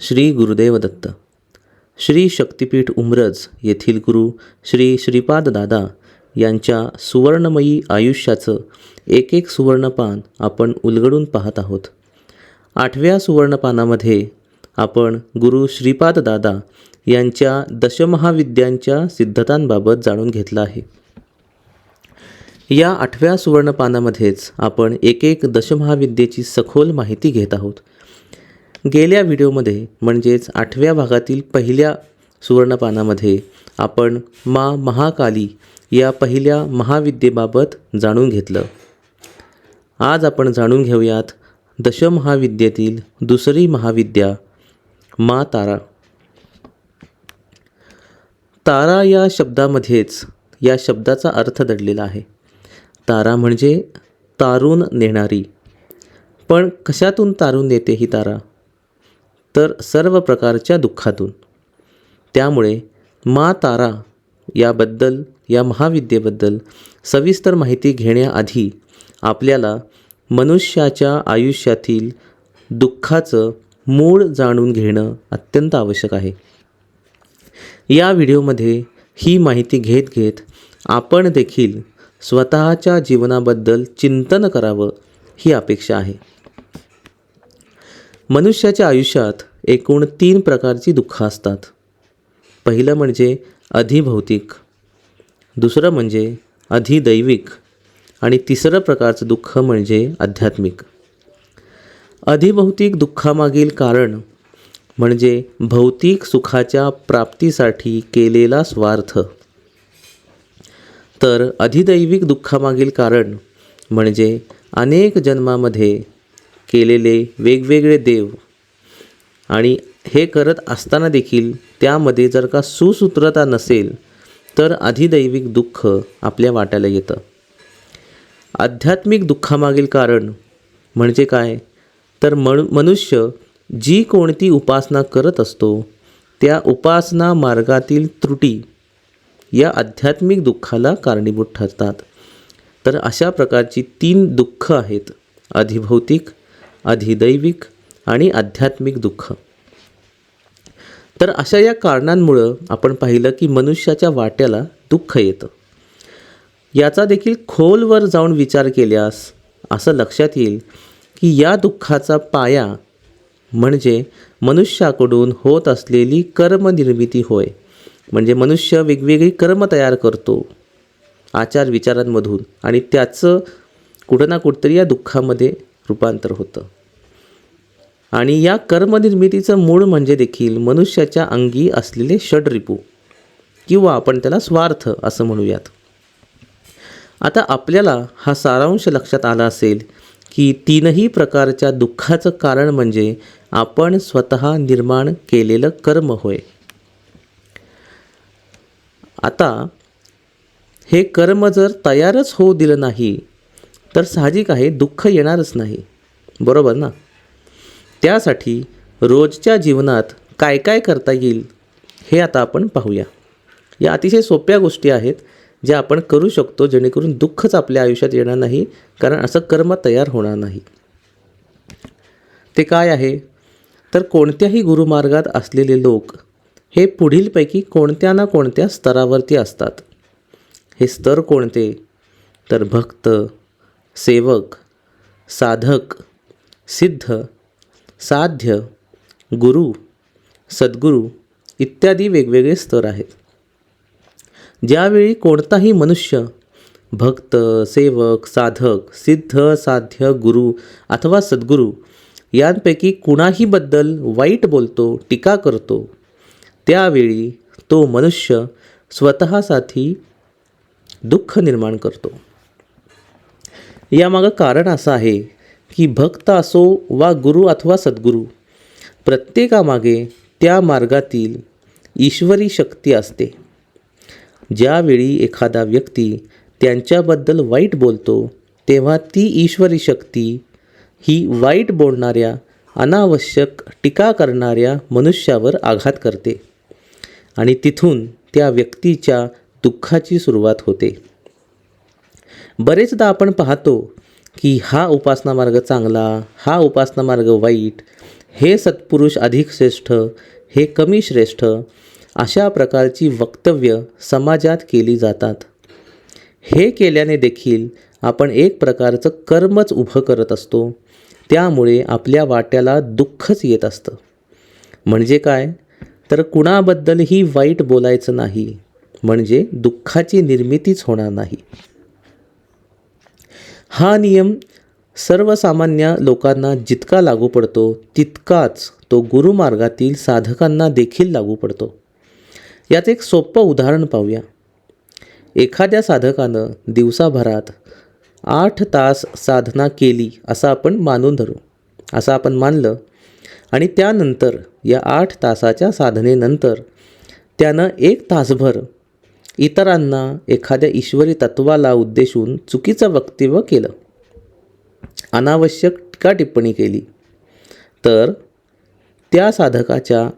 श्री गुरुदेव दत्त श्री शक्तिपीठ उमरज येथील गुरु श्री श्रीपाद दादा यांच्या सुवर्णमयी आयुष्याचं एक एक सुवर्णपान आपण उलगडून पाहत आहोत. आठव्या सुवर्णपानामध्ये आपण गुरु श्रीपाद दादा यांच्या दशमहाविद्यांच्या सिद्धतांबाबत जाणून घेतलं आहे. या आठव्या सुवर्णपानामध्येच आपण एक एक दशमहाविद्येची सखोल माहिती घेत आहोत. गेल्या व्हिडिओमध्ये म्हणजेच आठव्या भागातील पहिल्या सुवर्णपानामध्ये आपण मा महाकाली या पहिल्या महाविद्येबाबत जाणून घेतलं. आज आपण जाणून घेऊयात दशमहाविद्येतील दुसरी महाविद्या मा तारा. तारा या शब्दामध्येच या शब्दाचा अर्थ दडलेला आहे. तारा म्हणजे तारून नेणारी. पण कशातून तारून नेते ही तारा? तर सर्व प्रकारच्या दुःखातून. त्यामुळे मा तारा याबद्दल या महाविद्येबद्दल सविस्तर माहिती घेण्याआधी आपल्याला मनुष्याच्या आयुष्यातील दुःखाचं मूळ जाणून घेणं अत्यंत आवश्यक आहे. या व्हिडिओमध्ये ही माहिती घेत घेत आपण देखील स्वतःच्या जीवनाबद्दल चिंतन करावं ही अपेक्षा आहे. मनुष्याच्या आयुष्यात एकूण तीन प्रकारची दुःखं असतात. पहिलं म्हणजे अधिभौतिक दुसरं म्हणजे अधिदैविक आणि तिसरं प्रकारचं दुःख म्हणजे आध्यात्मिक. अधिभौतिक दुःखामागील कारण म्हणजे भौतिक सुखाच्या प्राप्तीसाठी केलेला स्वार्थ. तर अधिदैविक दुःखामागील कारण म्हणजे अनेक जन्मामध्ये केलेले वेगवेगळे देव. आणि हे करत असताना देखील त्यामध्ये जर का सुसूत्रता नसेल तर अधिदैविक दुःख आपल्या वाट्याला येतं. आध्यात्मिक दुःखामागील कारण म्हणजे काय? तर मनु मनुष्य जी कोणती उपासना करत असतो त्या उपासना मार्गातील त्रुटी या आध्यात्मिक दुःखाला कारणीभूत ठरतात. तर अशा प्रकारची तीन दुःख आहेत. अधिभौतिक अधिदैविक आणि आध्यात्मिक दुःख. तर अशा या कारणांमुळं आपण पाहिलं की मनुष्याच्या वाट्याला दुःख येतं. याचा देखील खोलवर जाऊन विचार केल्यास असं लक्षात येईल की या दुःखाचा पाया म्हणजे मनुष्याकडून होत असलेली कर्मनिर्मिती होय. म्हणजे मनुष्य वेगवेगळी कर्म तयार करतो आचार विचारांमधून आणि त्याचं कुठं ना कुठंतरी या दुःखामध्ये रूपांतर होतं. आणि या कर्मनिर्मितीचं मूळ म्हणजे देखील मनुष्याच्या अंगी असलेले षडरिपू किंवा आपण त्याला स्वार्थ असं म्हणूयात. आता आपल्याला हा सारांश लक्षात आला असेल की तीनही प्रकारच्या दुःखाचं कारण म्हणजे आपण स्वतः निर्माण केलेलं कर्म होय. आता हे कर्म जर तयारच होऊ दिलं नाही तर साहजिक आहे दुःख येणारच नाही. बरोबर ना? त्यासाठी रोजच्या जीवनात काय काय करता येईल हे आता आपण पाहूया. या अतिशय सोप्या गोष्टी आहेत ज्या आपण करू शकतो जेणेकरून दुःखच आपल्या आयुष्यात येणार नाही कारण असं कर्म तयार होणार नाही. ते काय आहे? तर कोणत्याही गुरुमार्गात असलेले लोक हे पुढीलपैकी कोणत्या ना कोणत्या स्तरावरती असतात. हे स्तर कोणते? तर भक्त सेवक साधक सिद्ध साध्य गुरु सद्गुरू इत्यादी वेगवेगळे स्तर आहेत. ज्यावेळी कोणताही मनुष्य भक्त सेवक साधक सिद्ध साध्य गुरु अथवा सद्गुरू यांपैकी कुणाहीबद्दल वाईट बोलतो टीका करतो त्यावेळी तो मनुष्य स्वतःसाठी दुःख निर्माण करतो. यामागं कारण असं आहे की भक्त असो वा गुरु अथवा सद्गुरू प्रत्येकामागे त्या मार्गातील ईश्वरी शक्ती असते. ज्यावेळी एखादा व्यक्ती त्यांच्याबद्दल वाईट बोलतो तेव्हा ती ईश्वरी शक्ती ही वाईट बोलणाऱ्या अनावश्यक टीका करणाऱ्या मनुष्यावर आघात करते आणि तिथून त्या व्यक्तीच्या दुःखाची सुरुवात होते. बरेचदा आपण पाहतो की हा उपासना मार्ग चांगला हा उपासना मार्ग वाईट हे सत्पुरुष अधिक श्रेष्ठ हे कमी श्रेष्ठ अशा प्रकारची वक्तव्य समाजात केली जातात. हे केल्याने देखील आपण एक प्रकारचं कर्मच उभं करत असतो. त्यामुळे आपल्या वाट्याला दुःखच येत असतं. म्हणजे काय? तर कुणाबद्दलही वाईट बोलायचं नाही. म्हणजे दुःखाची निर्मितीच होणार नाही. हा नियम सर्वसामान्य लोकांना जितका लागू पडतो तितकाच तो गुरुमार्गातील साधकांना देखील लागू पडतो. यात एक सोपं उदाहरण पाहूया. एखाद्या साधकानं दिवसाभरात आठ तास साधना केली असं आपण मानून धरू. असं आपण मानलं आणि त्यानंतर या आठ तासाच्या साधनेनंतर त्यानं एक तासभर इतरांना एखाद्या ईश्वरी तत्वाला उद्देशून चुकीचं वक्तव्य केलं. अनावश्यक टीका टिप्पणी केली. तर त्या साधकाच्या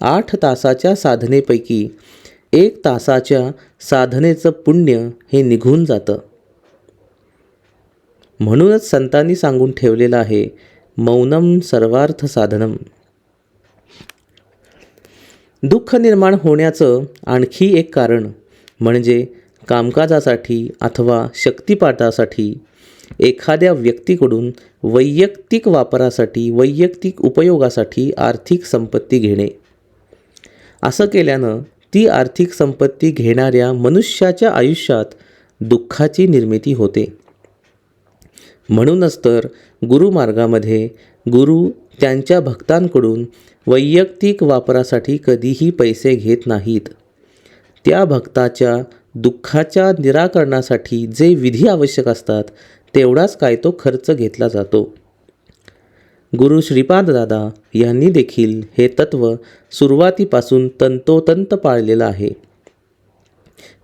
आठ तासाच्या साधनेपैकी एक तासाच्या साधनेचं पुण्य हे निघून जातं. म्हणूनच संतांनी सांगून ठेवलेलं आहे मौनम सर्वार्थ साधनम. दुःख निर्माण होण्याचं आणखी एक कारण म्हणजे कामकाजासाठी अथवा शक्तिपाठासाठी एखाद्या व्यक्तीकडून वैयक्तिक वापरासाठी वैयक्तिक उपयोगासाठी आर्थिक संपत्ती घेणे. असं केल्यानं ती आर्थिक संपत्ती घेणाऱ्या मनुष्याच्या आयुष्यात दुःखाची निर्मिती होते. म्हणूनच तर गुरुमार्गामध्ये गुरु त्यांच्या भक्तांकडून वैयक्तिक वापरासाठी कधीही पैसे घेत नाहीत. त्या भक्ताच्या दुःखाच्या निराकरणासाठी जे विधी आवश्यक असतात तेवढाच काय तो खर्च घेतला जातो. गुरु श्रीपाददादा यांनी देखील हे तत्व सुरुवातीपासून तंतोतंत पाळलेलं आहे.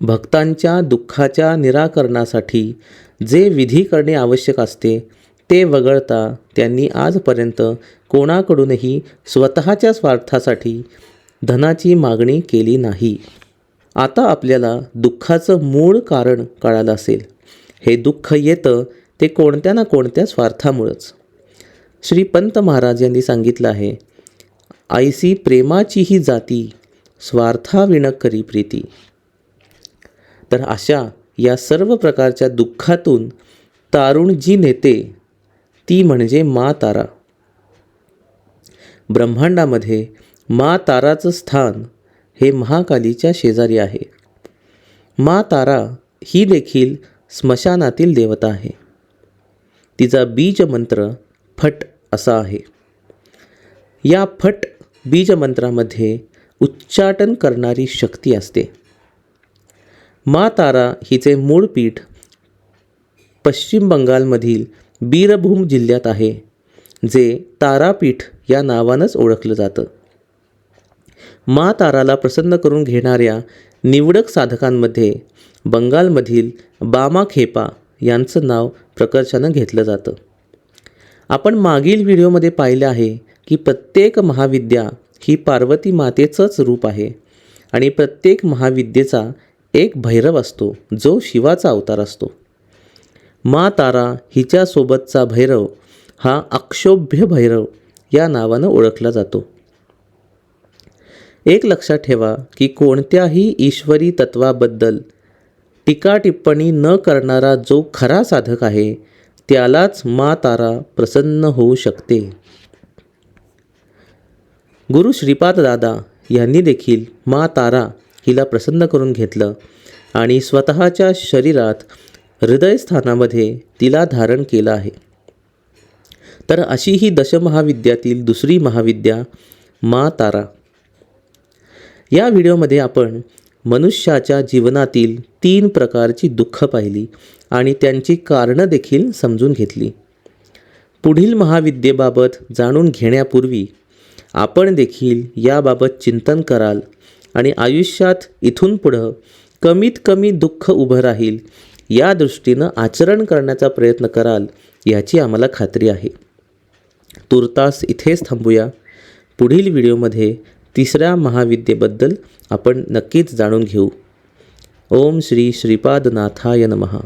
भक्तांच्या दुःखाच्या निराकरणासाठी जे विधी करणे आवश्यक असते ते वगळता त्यांनी आजपर्यंत कोणाकडूनही स्वतःच्या स्वार्थासाठी धनाची मागणी केली नाही. आता आपल्याला दुःखाचं मूळ कारण कळालं असेल. हे दुःख येतं ते कोणत्या ना कोणत्या स्वार्थामुळंच. श्री पंत महाराज यांनी सांगितलं आहे आईसी प्रेमाची ही जाती स्वार्थाविण करी प्रीती. तर अशा या सर्व प्रकारच्या दुःखातून तारुण जी नेते ती म्हणजे मा तारा. ब्रह्मांडामध्ये मा ताराचं स्थान हे महाकालीच्या शेजारी आहे. मा तारा ही देखील स्मशानातील देवता आहे. तिचा बीज मंत्र फट असा आहे. या फट बीज मंत्रामध्ये उच्चाटन करणारी शक्ती असते. मा तारा हिचे मूळ पीठ पश्चिम बंगालमधील बीरभूम जिल्ह्यात आहे जे तारापीठ या नावानंच ओळखलं जातं. मा ताराला प्रसन्न करून घेणाऱ्या निवडक साधकांमध्ये बंगालमधील बामा खेपा यांचं नाव प्रकर्षानं घेतलं जातं. आपण मागील व्हिडिओमध्ये पाहिलं आहे की प्रत्येक महाविद्या ही पार्वती मातेचंच रूप आहे आणि प्रत्येक महाविद्येचा एक भैरव असतो जो शिवाचा अवतार असतो. मा तारा हिच्यासोबतचा भैरव हा अक्षोभ्य भैरव या नावानं ओळखला जातो. एक लक्षात ठेवा की कोणत्याही ईश्वरी तत्वाबद्दल टीका टिप्पणी न करणारा जो खरा साधक आहे त्यालाच मा तारा प्रसन्न होऊ शकते. गुरु श्रीपाद दादा यांनी देखील मा तारा हिला प्रसन्न करून घेतलं आणि स्वतःच्या शरीरात हृदयस्थानामध्ये तिला धारण केलं आहे. तर अशी ही दशमहाविद्यातील दुसरी महाविद्या मा तारा. या व्हिडिओमध्ये आपण मनुष्याच्या जीवनातील तीन प्रकारची दुःख पाहिली आणि त्यांची कारणं देखील समजून घेतली. पुढील महाविद्येबाबत जाणून घेण्यापूर्वी आपण देखील याबाबत चिंतन कराल आणि आयुष्यात इथून पुढं कमीत कमी दुःख उभं राहील या दृष्टीनं आचरण करण्याचा प्रयत्न कराल याची आम्हाला खात्री आहे. तुर्तास इथेच थांबूया. पुढील व्हिडिओमध्ये तिसऱ्या महाविद्येबद्दल आपण नक्कीच जाणून घेऊ. ओम श्री श्रीपादनाथाय नमहा